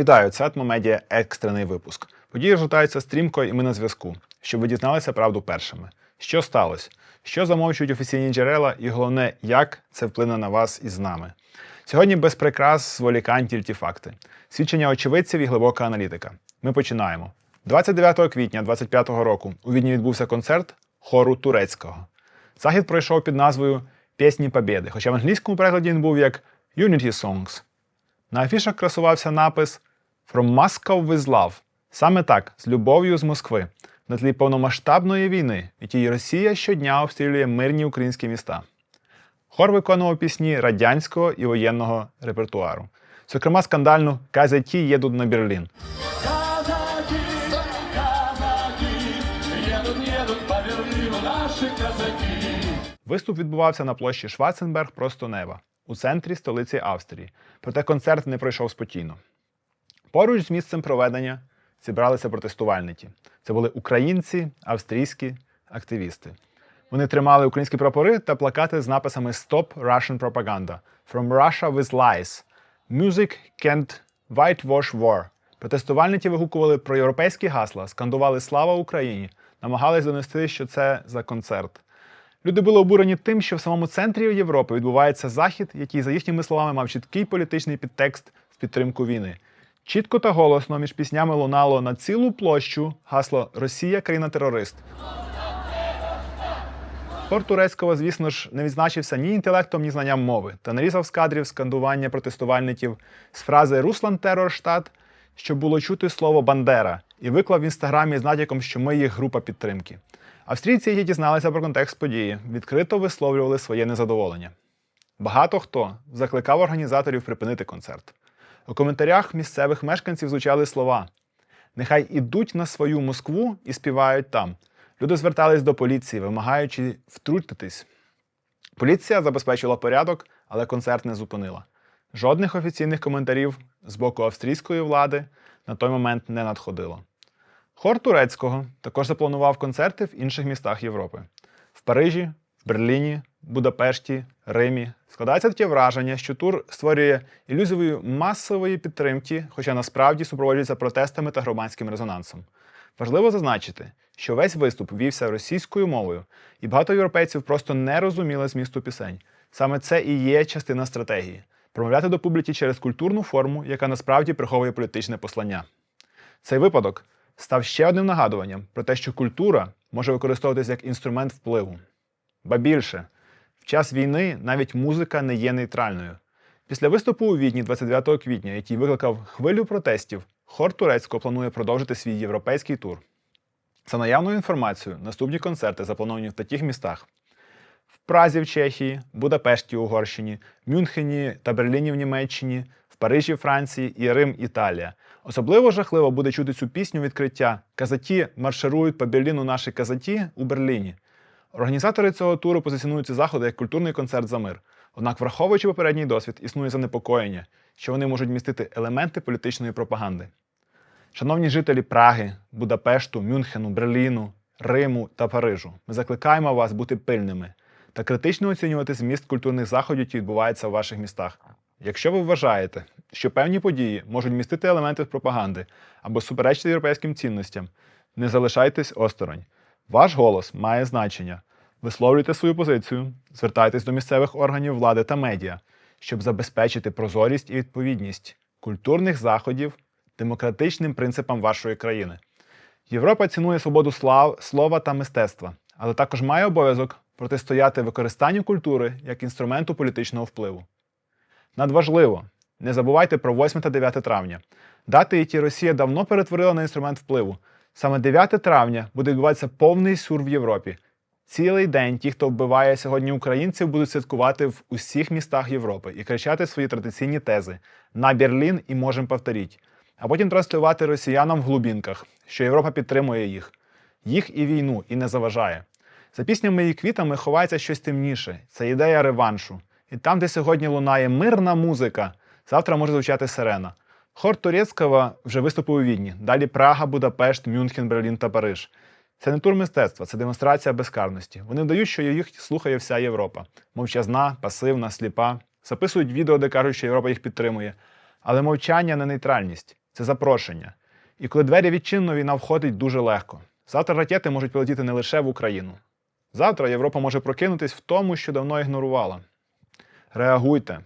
Вітаю, це Атмомедіа екстрений випуск. Події розгортаються стрімко, і ми на зв'язку, щоб ви дізналися правду першими. Що сталося? Що замовчують офіційні джерела, і головне, як це вплине на вас із нами. Сьогодні без прикрас, зволікань, тільки факти. Свідчення очевидців і глибока аналітика. Ми починаємо. 29 квітня 2025 року у Відні відбувся концерт хору турецького. Захід пройшов під назвою Пісні Побєди, хоча в англійському перекладі він був як Unity Songs. На афішах красувався напис From Moscow with Love. Саме так, з любов'ю з Москви, на тлі повномасштабної війни, в якій Росія щодня обстрілює мирні українські міста. Хор виконував пісні радянського і воєнного репертуару. Зокрема, скандальну Казаті їдуть на Берлін. Виступ відбувався на площі Шварценберг просто неба у центрі столиці Австрії. Проте концерт не пройшов спокійно. Поруч з місцем проведення зібралися протестувальники. Це були українці, австрійські активісти. Вони тримали українські прапори та плакати з написами Stop Russian Propaganda From Russia with Lies. Music can't whitewash war. Протестувальники вигукували про європейські гасла, скандували Слава Україні, намагались донести, що це за концерт. Люди були обурені тим, що в самому центрі Європи відбувається захід, який, за їхніми словами, мав чіткий політичний підтекст в підтримку війни. Чітко та голосно між піснями лунало на цілу площу гасло Росія країна-терорист. Хор турецького, звісно ж, не відзначився ні інтелектом, ні знанням мови, та нарізав з кадрів скандування протестувальників з фрази Руслан Терорштадт, щоб було чути слово Бандера, і виклав в інстаграмі з натяком, що ми їх група підтримки. Австрійці, які дізналися про контекст події, відкрито висловлювали своє незадоволення. Багато хто закликав організаторів припинити концерт. У коментарях місцевих мешканців звучали слова: Нехай ідуть на свою Москву і співають там. Люди звертались до поліції, вимагаючи втрутитись. Поліція забезпечила порядок, але концерт не зупинила. Жодних офіційних коментарів з боку австрійської влади на той момент не надходило. Хор турецького також запланував концерти в інших містах Європи: в Парижі, в Берліні, Будапешті, Римі. Складається таке враження, що тур створює ілюзію масової підтримки, хоча насправді супроводжується протестами та громадським резонансом. Важливо зазначити, що весь виступ вівся російською мовою, і багато європейців просто не розуміли змісту пісень. Саме це і є частина стратегії промовляти до публіки через культурну форму, яка насправді приховує політичне послання. Цей випадок став ще одним нагадуванням про те, що культура може використовуватися як інструмент впливу. Ба більше, в час війни навіть музика не є нейтральною. Після виступу у Відні 29 квітня, який викликав хвилю протестів, хор турецького планує продовжити свій європейський тур. За наявною інформацією, наступні концерти заплановані в таких містах: в Празі в Чехії, Будапешті в Угорщині, Мюнхені та Берліні в Німеччині, в Парижі, Франції і Рим, Італія. Особливо жахливо буде чути цю пісню відкриття Казаті марширують по Берліну наші казаті у Берліні. Організатори цього туру позиціонують ці заходи як культурний концерт за мир. Однак, враховуючи попередній досвід, існує занепокоєння, що вони можуть містити елементи політичної пропаганди. Шановні жителі Праги, Будапешту, Мюнхену, Берліну, Риму та Парижу, ми закликаємо вас бути пильними та критично оцінювати зміст культурних заходів, які відбуваються в ваших містах. Якщо ви вважаєте, що певні події можуть містити елементи пропаганди або суперечити європейським цінностям, не залишайтесь осторонь. Ваш голос має значення. Висловлюйте свою позицію, звертайтесь до місцевих органів влади та медіа, щоб забезпечити прозорість і відповідність культурних заходів демократичним принципам вашої країни. Європа цінує свободу слав, слова та мистецтва, але також має обов'язок протистояти використанню культури як інструменту політичного впливу. Надважливо, не забувайте про 8 та 9 травня. Дати, які Росія давно перетворила на інструмент впливу. Саме 9 травня буде відбуватися повний сур в Європі. Цілий день ті, хто вбиває сьогодні українців, будуть святкувати в усіх містах Європи і кричати свої традиційні тези на Берлін і можемо повторіть, а потім транслювати росіянам в глубінках, що Європа підтримує їх, їх і війну, і не заважає. За піснями і квітами ховається щось темніше. Це ідея реваншу. І там, де сьогодні лунає мирна музика, завтра може звучати сирена. Хор Турецького вже виступив у Відні. Далі Прага, Будапешт, Мюнхен, Берлін та Париж. Це не тур мистецтва, це демонстрація безкарності. Вони вдають, що їх слухає вся Європа. Мовчазна, пасивна, сліпа. Записують відео, де кажуть, що Європа їх підтримує. Але мовчання не нейтральність. це запрошення. І коли двері відчинено, війна входить дуже легко. Завтра ракети можуть полетіти не лише в Україну. Завтра Європа може прокинутись в тому, що давно ігнорувала. Реагуйте,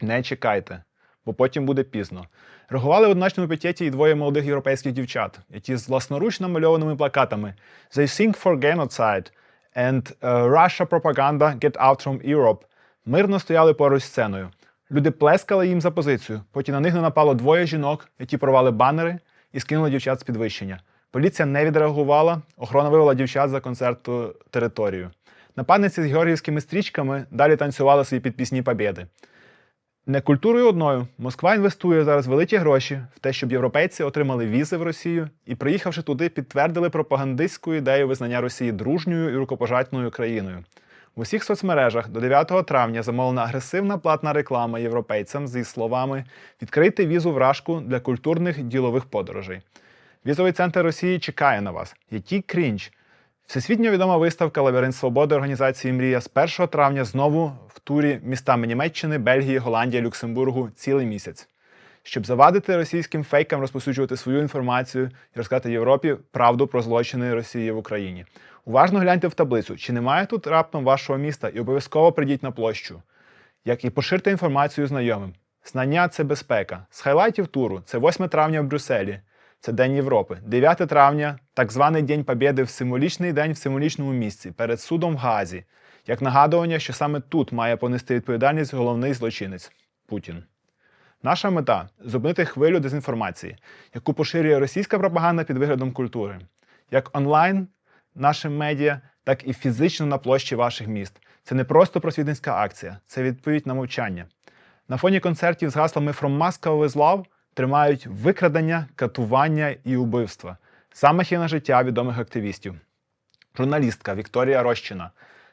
не чекайте, бо потім буде пізно. Реагували в одночному пікеті і двоє молодих європейських дівчат, які з власноручно намальованими плакатами They sing for genocide and uh, Russia propaganda get out from Europe мирно стояли поруч з сценою. Люди плескали їм за позицію, потім на них не напало двоє жінок, які порвали банери і скинули дівчат з підвищення. Поліція не відреагувала, охорона вивела дівчат за концерту територію. Нападниці з георгіївськими стрічками далі танцювали свої підпісні побєди. Не культурою одною Москва інвестує зараз великі гроші в те, щоб європейці отримали візи в Росію і, приїхавши туди, підтвердили пропагандистську ідею визнання Росії дружньою і рукопожатною країною. В усіх соцмережах до 9 травня замовлена агресивна платна реклама європейцям зі словами Відкрийте візу вражку для культурних ділових подорожей. Візовий центр Росії чекає на вас. Який крінж! Всесвітньо відома виставка Лабіринт свободи організації Мрія з 1 травня знову в турі містами Німеччини, Бельгії, Голландії, Люксембургу цілий місяць. Щоб завадити російським фейкам розповсюджувати свою інформацію і розказати Європі правду про злочини Росії в Україні. Уважно гляньте в таблицю, чи немає тут раптом вашого міста, і обов'язково прийдіть на площу. Як і поширте інформацію знайомим. Знання це безпека. З хайлайтів туру це 8 травня в Брюсселі. Це День Європи. 9 травня так званий День Побєди в символічний день в символічному місці перед судом в Газі, як нагадування, що саме тут має понести відповідальність головний злочинець Путін. Наша мета зупинити хвилю дезінформації, яку поширює російська пропаганда під виглядом культури, як онлайн нашим медіа, так і фізично на площі ваших міст. Це не просто просвітницька акція, це відповідь на мовчання. На фоні концертів з гаслами From Moscow with Love тримають викрадення, катування і убивства, замахи на життя відомих активістів. Журналістка Вікторія Рощина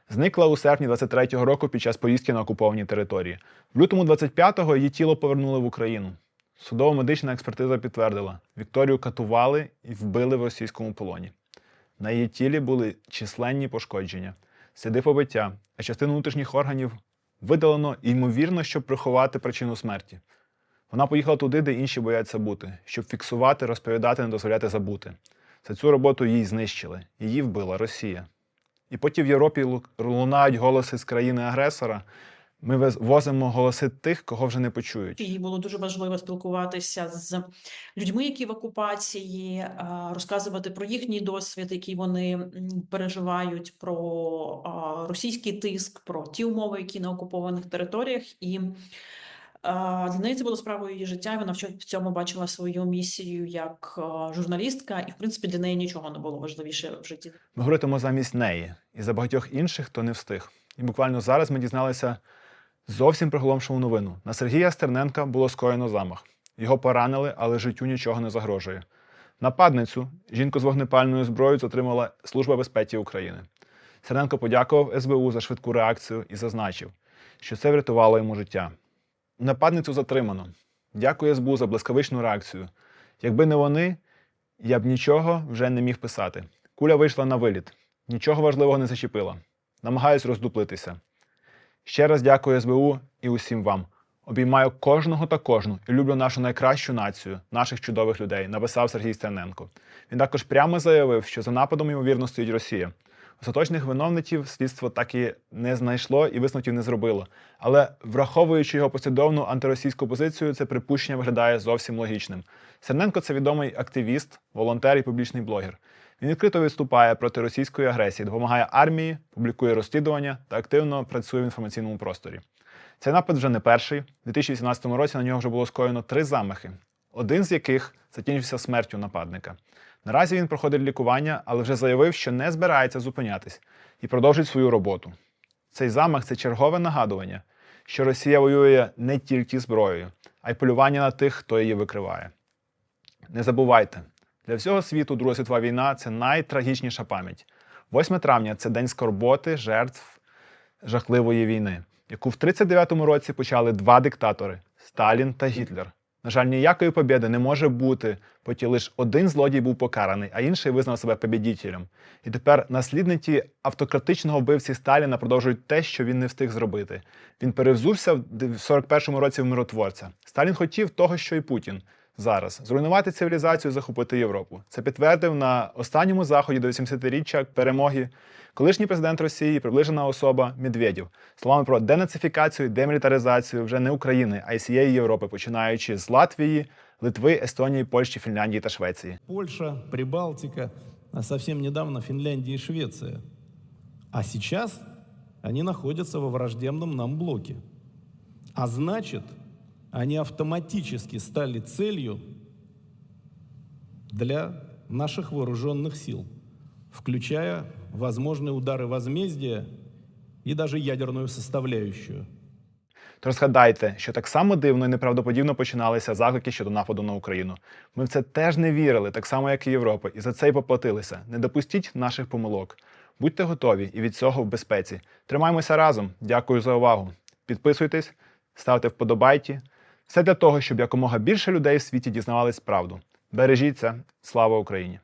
зникла у серпні 23-го року під час поїздки на окуповані території. В лютому 25-го її тіло повернули в Україну. Судово-медична експертиза підтвердила, Вікторію катували і вбили в російському полоні. На її тілі були численні пошкодження, сліди побиття, а частину внутрішніх органів видалено ймовірно, щоб приховати причину смерті. Вона поїхала туди, де інші бояться бути, щоб фіксувати, розповідати, не дозволяти забути. За цю роботу її знищили, її вбила Росія. І потім в Європі лунають голоси з країни-агресора. Ми возимо голоси тих, кого вже не почують. Їй було дуже важливо спілкуватися з людьми, які в окупації, розказувати про їхній досвід, який вони переживають, про російський тиск, про ті умови, які на окупованих територіях. І для неї це було справою її життя. І вона в цьому бачила свою місію як журналістка, і в принципі для неї нічого не було важливіше в житті. Ми говоритимо замість неї і за багатьох інших, хто не встиг. І буквально зараз ми дізналися зовсім приголомшиву новину. На Сергія Стерненка було скоєно замах. Його поранили, але життю нічого не загрожує. Нападницю, жінку з вогнепальною зброєю, затримала Служба безпеки України. Стерненко подякував СБУ за швидку реакцію і зазначив, що це врятувало йому життя. Нападницю затримано. Дякую СБУ за блискавичну реакцію. Якби не вони, я б нічого вже не міг писати. Куля вийшла на виліт. Нічого важливого не зачепила. Намагаюсь роздуплитися. Ще раз дякую СБУ і усім вам. Обіймаю кожного та кожну і люблю нашу найкращу націю, наших чудових людей, написав Сергій Стерненко. Він також прямо заявив, що за нападом ймовірно стоїть Росія. Остаточних виновників слідство так і не знайшло і висновків не зробило. Але враховуючи його послідовну антиросійську позицію, це припущення виглядає зовсім логічним. Стерненко це відомий активіст, волонтер і публічний блогер. Він відкрито виступає проти російської агресії, допомагає армії, публікує розслідування та активно працює в інформаційному просторі. Цей напад вже не перший. У 2018 році на нього вже було скоєно три замахи, один з яких закінчився смертю нападника. Наразі він проходить лікування, але вже заявив, що не збирається зупинятись і продовжить свою роботу. Цей замах це чергове нагадування, що Росія воює не тільки зброєю, а й полювання на тих, хто її викриває. Не забувайте, для всього світу Друга світова війна це найтрагічніша пам'ять. 8 травня це день скорботи жертв жахливої війни, яку в 39-му році почали два диктатори Сталін та Гітлер. На жаль, ніякої побєди не може бути, поки лише один злодій був покараний, а інший визнав себе побідітелем. І тепер наслідники автократичного вбивці Сталіна продовжують те, що він не встиг зробити. Він перевзувся в 41-му році в миротворця. Сталін хотів того, що і Путін зараз зруйнувати цивілізацію, захопити Європу. Це підтвердив на останньому заході до 80-річчя перемоги колишній президент Росії, приближена особа Медведєв, словами про денацифікацію, демілітаризацію вже не України, а й всієї Європи, починаючи з Латвії, Литви, Естонії, Польщі, Фінляндії та Швеції. Польша, Прибалтика, а совсем недавно Финляндия и Швеция. А сейчас они находятся во враждебном нам блоке. А значит, они автоматически стали целью для наших вооруженных сил, включая возможные удары возмездия и даже ядерную составляющую. Тож згадайте, що так само дивно і неправдоподібно починалися заклики щодо нападу на Україну. Ми в це теж не вірили, так само як і Європа, і за це й поплатилися. Не допустіть наших помилок. Будьте готові і від цього в безпеці. Тримаймося разом. Дякую за увагу. Підписуйтесь, ставте вподобайки. Все для того, щоб якомога більше людей в світі дізнавались правду. Бережіться, слава Україні!